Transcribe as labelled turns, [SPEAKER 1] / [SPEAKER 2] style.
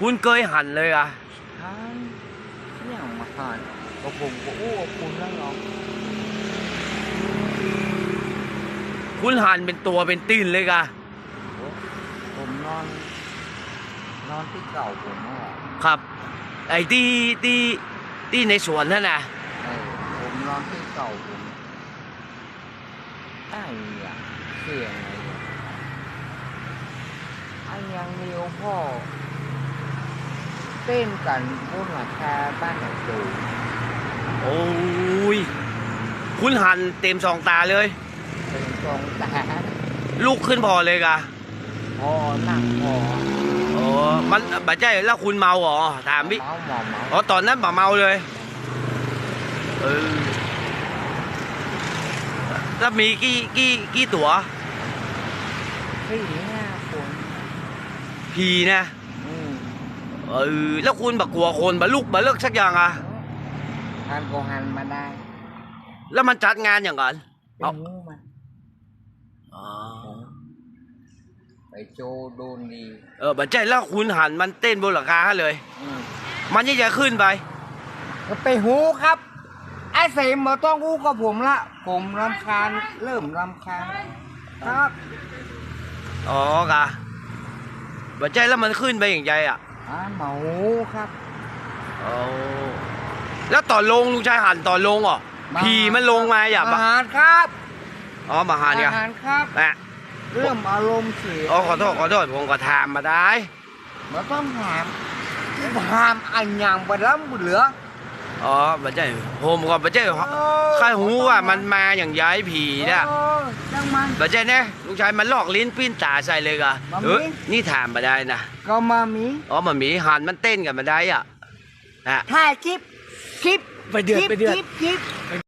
[SPEAKER 1] คุณเคยหันเลยอะ
[SPEAKER 2] ทานเนี่ยมาทานก็ผมก็อู้กับคุณแล้วเนาะ
[SPEAKER 1] คุณหันเป็นตัวเป็นตีนเลยกะ
[SPEAKER 2] โอ้ผมนอน นอนที่เก่าผมอะ
[SPEAKER 1] ครับ ไอ้ที่ที่ที่ในสวนนั่นน่ะ
[SPEAKER 2] เออผมนอนที่เก่าผมไอ้เนี่ยเสียงอะไรเนี่ยไอ้ยังมีโอพ่อ เต้นกันบนหลังคาบ้านไหนดู
[SPEAKER 1] โอ้ย คุณหันเต็มสองตาเลย
[SPEAKER 2] เป็นกองตา
[SPEAKER 1] ลุกขึ้นพอเลยกะ
[SPEAKER 2] พอนั่งพอ
[SPEAKER 1] อ๋อมันบัจใจแล้วคุณเมาเหรอถามพี่
[SPEAKER 2] เมาเมาเมา
[SPEAKER 1] อ๋อตอนนั้นบ่เมาเลยเออแล้วมีกี่กี่กี่ตัว
[SPEAKER 2] สี่ห้าคน
[SPEAKER 1] ผีนะ
[SPEAKER 2] อืม
[SPEAKER 1] เออแล้วคุณบักกลัวคนบัลุกบัเลิกสักอย่างอะ
[SPEAKER 2] หันก็หันมาได้
[SPEAKER 1] แล้วมันจัดงานอย่างกัน
[SPEAKER 2] ไป
[SPEAKER 1] เอา
[SPEAKER 2] หูมัน
[SPEAKER 1] อ๋อ
[SPEAKER 2] ไปโจโดนดี
[SPEAKER 1] เออบัจใจแล้วคุณหันมันเต้นบนหลังคาเลย
[SPEAKER 2] อืม
[SPEAKER 1] มันยังจะขึ้นไป
[SPEAKER 2] ก็ไปหูครับไอ้เสมมาต้องอู้กับผมละ ผมรำคาญเริ่มรำคาญครับ
[SPEAKER 1] อ๋อกะบัจใจแล้วมันขึ้นไปอย่างไรอะ
[SPEAKER 2] อ่าหมาหูครับ
[SPEAKER 1] อ๋อแล้วต่อลงลุงชายหันต่อลงเหรอผีมันลงมาอย่า
[SPEAKER 2] อา
[SPEAKER 1] บะ
[SPEAKER 2] หารครับ
[SPEAKER 1] อ๋อมาหันเนี่ย
[SPEAKER 2] อาหารครับ
[SPEAKER 1] แหละ
[SPEAKER 2] เริ่มอารมณ์เสีย
[SPEAKER 1] อ๋อขอโทษขอโทษผมก็ถามมาได้
[SPEAKER 2] มาต้องถามถามอันยังไปล้ำเหลือ
[SPEAKER 1] อ๋อบัจใจผมก็บัจใจใครหูว่ามันมาอย่างย้ายผีเนี่ย
[SPEAKER 2] เออ จังมัน
[SPEAKER 1] บัจใจเนี่ยลุงชายมันลอกลิ้นปิ้นตาใส่เลยกะ
[SPEAKER 2] มันมี
[SPEAKER 1] เออนี่ถามมาได้นะ
[SPEAKER 2] ก็มามี
[SPEAKER 1] อ๋อมันมีหันมันเต้นกันมาได้อะนะ
[SPEAKER 2] ถ่ายคลิปคลิป
[SPEAKER 1] ไปเดือด
[SPEAKER 2] คลิป
[SPEAKER 1] ไปเดือด
[SPEAKER 2] คลิปคลิป